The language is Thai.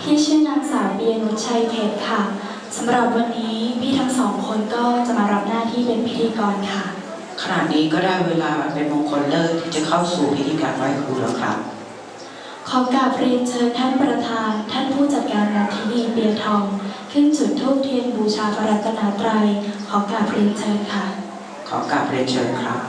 พี่ชื่อนางสาวเบียนุชชัยเพชรค่ะสำหรับวันนี้พี่ทั้งสองคนก็จะมารับหน้าที่เป็นพิธีกรค่ะ ขณะนี้ก็ได้เวลาเป็นมงคลเลิกที่จะเข้าสู่พิธีการไหว้ครูแล้วครับ ขอกราบเรียนเชิญท่านประธาน ท่านผู้จัดการนาที่ดีเปียทอง ขึ้นจุดธูปเทียนบูชาพระรัตนตรัยขอกราบเรียนเชิญค่ะ ขอกราบเรียนเชิญครับ